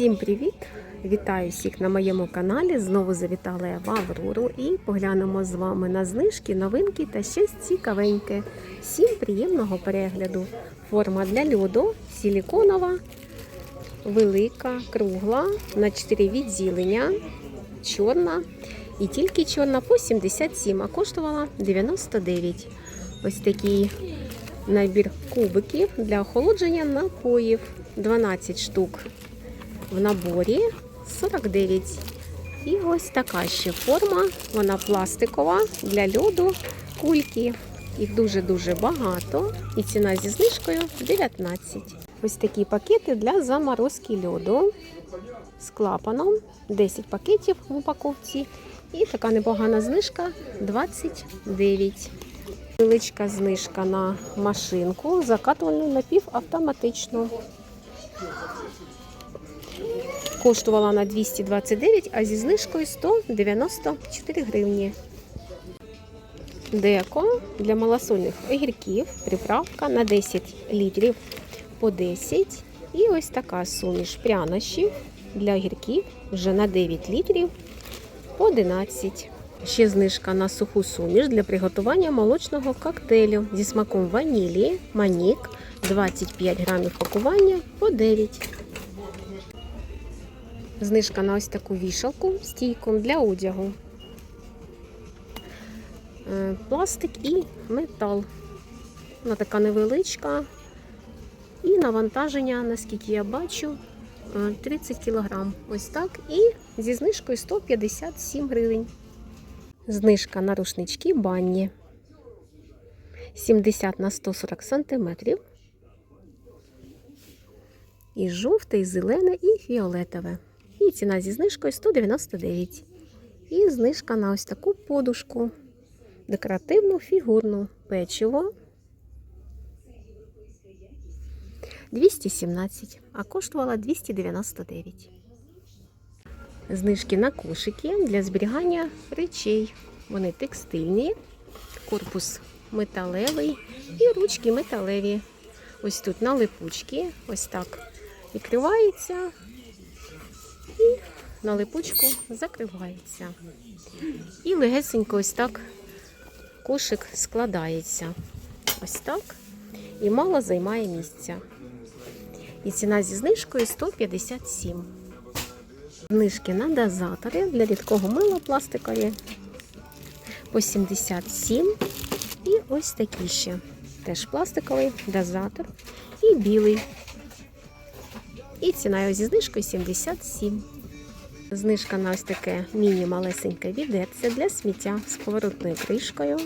Всім привіт! Вітаю всіх на моєму каналі. Знову завітала я в Аврору і поглянемо з вами на знижки, новинки та щось цікавеньке. Всім приємного перегляду. Форма для льоду силіконова, велика, кругла на 4 відділення, чорна. І тільки чорна по 77, а коштувала 99. Ось такий набір кубиків для охолодження напоїв. 12 штук в наборі 49. І ось така ще форма. Вона пластикова для льоду, кульки. Їх дуже-дуже багато. І ціна зі знижкою 19. Ось такі пакети для заморозки льоду з клапаном. 10 пакетів в упаковці. І така непогана знижка 29. Величка знижка на машинку, закатувальну напівавтоматичну. Коштувала на 229, а зі знижкою 194 гривні. Деко для малосольних огірків, приправка на 10 літрів по 10. І ось така суміш прянощів для огірків вже на 9 літрів по 11. Ще знижка на суху суміш для приготування молочного коктейлю зі смаком ванілі, манік, 25 грамів пакування по 9. Знижка на ось таку вішалку стійку для одягу. Е, Пластик і метал. Вона така невеличка. І навантаження, наскільки я бачу, е, 30 кг. Ось так. І зі знижкою 157 гривень. Знижка на рушнички банні. 70 на 140 сантиметрів. І жовте, і зелене, і фіолетове. І ціна зі знижкою 199. І знижка на ось таку подушку. Декоративну фігурну печиво 217, а коштувала 299. Знижки на кошики для зберігання речей. Вони текстильні, корпус металевий і ручки металеві. Ось тут на липучки, ось так відкривається і на липучку закривається. І легесенько ось так кошик складається. Ось так. І мало займає місця. І ціна зі знижкою 157. Знижки на дозатори для рідкого мила пластикові по 77. І ось такі ще. Теж пластиковий дозатор і білий. І ціна зі знижкою 77. Знижка на ось таке міні-малесеньке відерце для сміття з поворотною кришкою.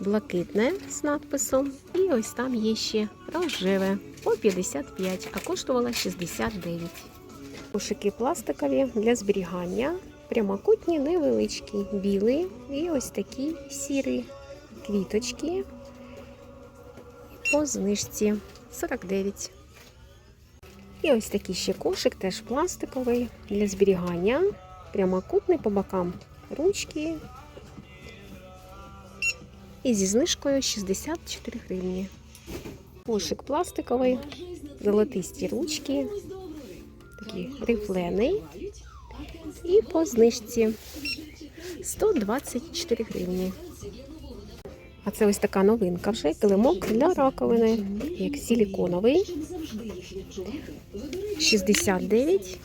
Блакитне з надписом. І ось там є ще рожеве по 55, а коштувала 69. Кошики пластикові для зберігання. Прямокутні, невеличкі, білий і ось такі сірі квіточки по знижці 49. І ось такий ще кошик, теж пластиковий для зберігання. Прямокутний по бокам ручки. І зі знижкою 64 гривні. Кошик пластиковий, золотисті ручки, такий рифлений. І по знижці 124 гривні. А це ось така новинка вже килимок для раковини, як силіконовий. 69.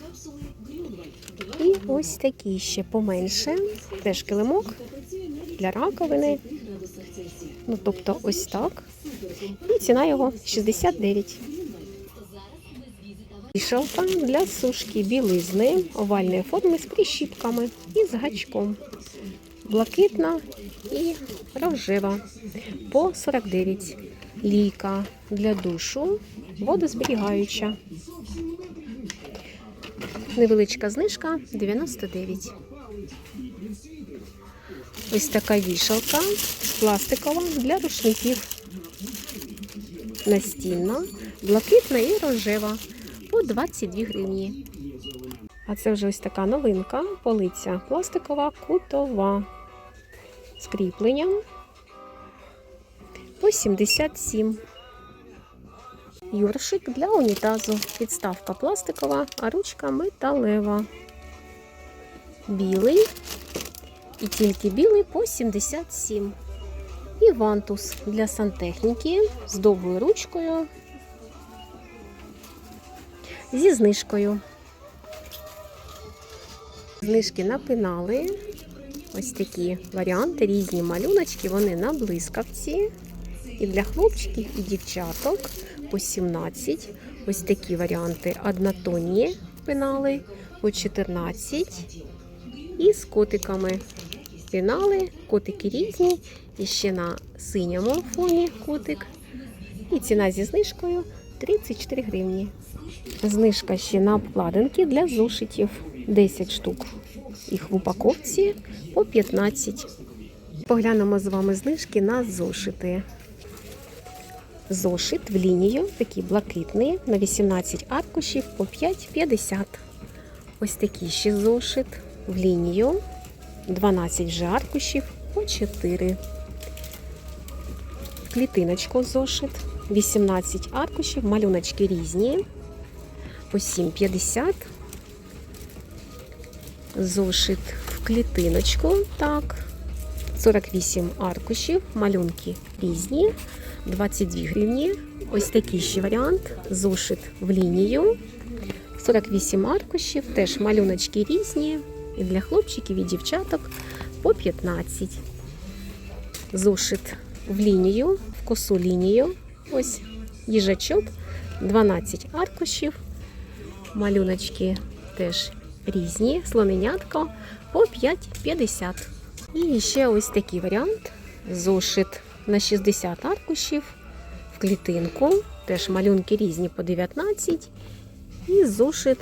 І ось такий ще поменше. Теж килимок для раковини. Ну, тобто ось так. І ціна його 69. Вішалка для сушки білизни овальної форми з прищіпками і з гачком. Блакитна і рожева по 49. Лійка для душу, водозберігаюча. Невеличка знижка 99. Ось така вішалка пластикова для рушників. Настінна, блакитна і рожева по 22 гривні. А це вже ось така новинка, полиця пластикова кутова з кріпленням по 77. Юршик для унітазу. Підставка пластикова, а ручка металева. Білий. І тільки білий по 77. І вантус для сантехніки з довгою ручкою. Зі знижкою. Знижки на пенали. Ось такі варіанти, різні малюночки, вони на блискавці. І для хлопчиків, і дівчаток по 17. Ось такі варіанти однотонні пенали по 14. І з котиками пенали, котики різні. І ще на синьому фоні котик. І ціна зі знижкою 34 гривні. Знижка ще на обкладинки для зошитів 10 штук. Їх в упаковці по 15. Поглянемо з вами знижки на зошити. Зошит в лінію, такий блакитний, на 18 аркушів по 5,50. Ось такий ще зошит в лінію, 12 вже аркушів по 4. В клітиночку зошит, 18 аркушів, малюночки різні, по 7,50. Зошит в клітиночку, так, 48 аркушів, малюнки різні, 22 гривні. Ось такий ще варіант. Зошит в лінію. 48 аркушів, теж малюночки різні. І для хлопчиків і дівчаток по 15. Зошит в лінію, в косу лінію. Ось їжачок, 12 аркушів. Малюночки теж різні. Слоненятко по 5,50. І ще ось такий варіант. Зошит на 60 аркушів в клітинку. Теж малюнки різні по 19. І зошит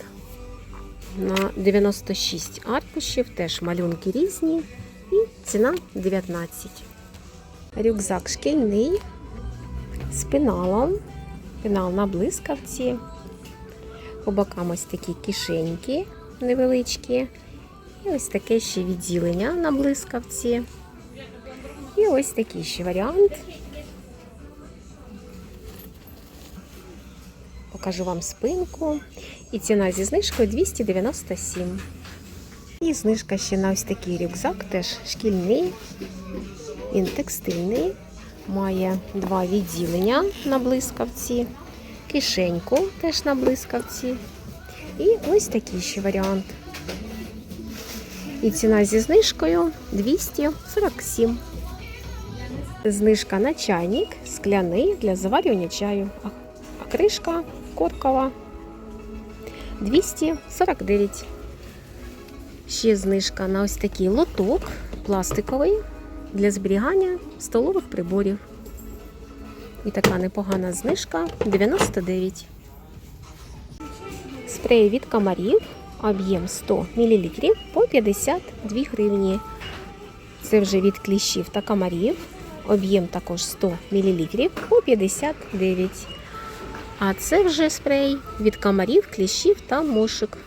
на 96 аркушів. Теж малюнки різні. І ціна 19. Рюкзак шкільний з пеналом. Пенал на блискавці. По бокам ось такі кишеньки невеличкі. І ось таке ще відділення на блискавці. І ось такий ще варіант. Покажу вам спинку. І ціна зі знижкою 297. І знижка ще на ось такий рюкзак, теж шкільний, він текстильний. Має два відділення на блискавці, кишеньку теж на блискавці. І ось такий ще варіант. І ціна зі знижкою 247. Знижка на чайник скляний для заварювання чаю. А- кришка коркова 249. Ще знижка на ось такий лоток пластиковий для зберігання столових приборів. І така непогана знижка 99. Спрей від комарів, об'єм 100 мл по 52 гривні. Це вже від кліщів та комарів. Об'єм також 100 мл по 59. А це вже спрей від комарів, кліщів та мошок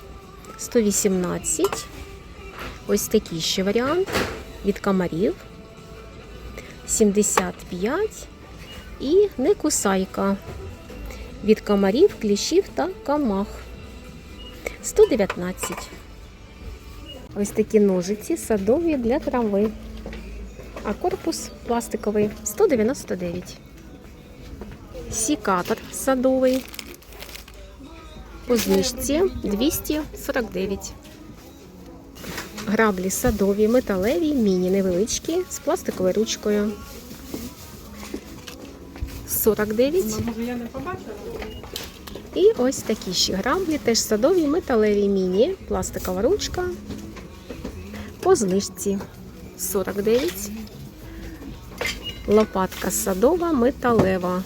118. Ось такий ще варіант від комарів 75 і не кусайка від комарів, кліщів та камах 119. Ось такі ножиці садові для трави. А корпус пластиковий 199. Сікатор садовий. По знижці 249. Граблі садові, металеві, міні невеличкі з пластиковою ручкою. 49. Може, я не побачила? І ось такі ще граблі, теж садові, металеві міні, пластикова ручка. По знижці 49. Лопатка садова, металева.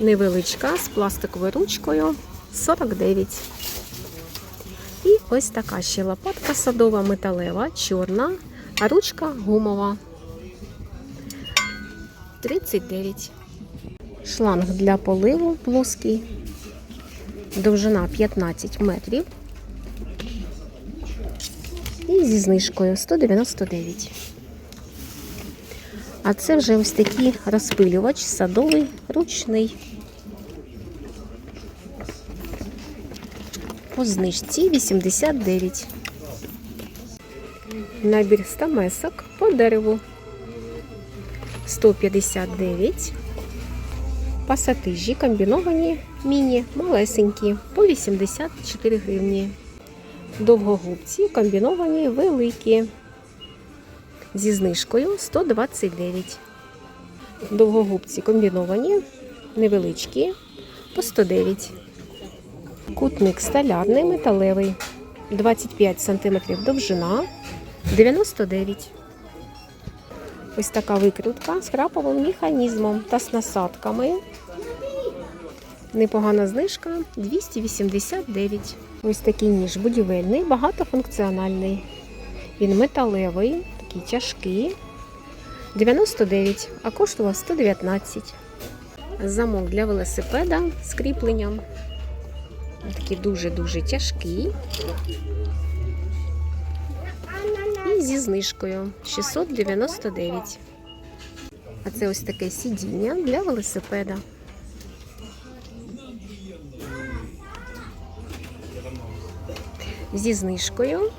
Невеличка з пластиковою ручкою 49. І ось така ще лопатка садова, металева, чорна, а ручка гумова. 39. Шланг для поливу плоский. Довжина 15 метрів. І зі знижкою 199. А це вже ось такий розпилювач садовий ручний. по знижці 89. Набір стамесок по дереву 159. Пасатижі комбіновані міні малесенькі по 84 гривні. Довгогубці комбіновані великі зі знижкою 129. Довгогубці комбіновані невеличкі по 109. Кутник столярний металевий 25 см довжина 99. Ось така викрутка з краповим механізмом та з насадками. Непогана знижка 289. Ось такий ніж будівельний, багатофункціональний. Він металевий, такий тяжкий. 99, а коштував 119. Замок для велосипеда з кріпленням. Такий дуже-дуже тяжкий. Зі знижкою 699. А це ось таке сидіння для велосипеда. Зі знижкою.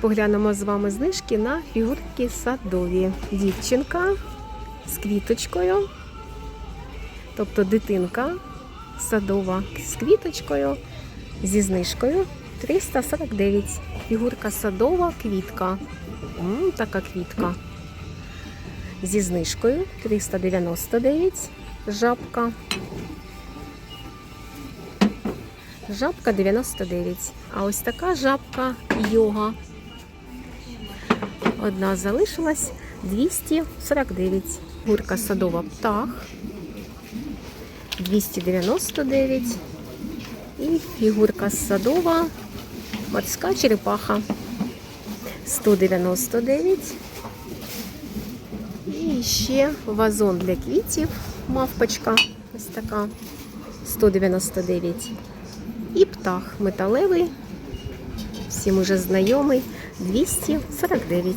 Поглянемо з вами знижки на фігурки садові. Дівчинка з квіточкою, тобто дитинка садова з квіточкою, зі знижкою 349. Фігурка садова, квітка. М, така квітка. Зі знижкою 399. Жабка. Жабка 99. А ось така жабка йога. Одна залишилась 249. Гурка садова птах 299. І фігурка садова морська черепаха 199. І ще вазон для квітів, мавпочка. Ось така 199. І птах металевий, всім уже знайомий 249.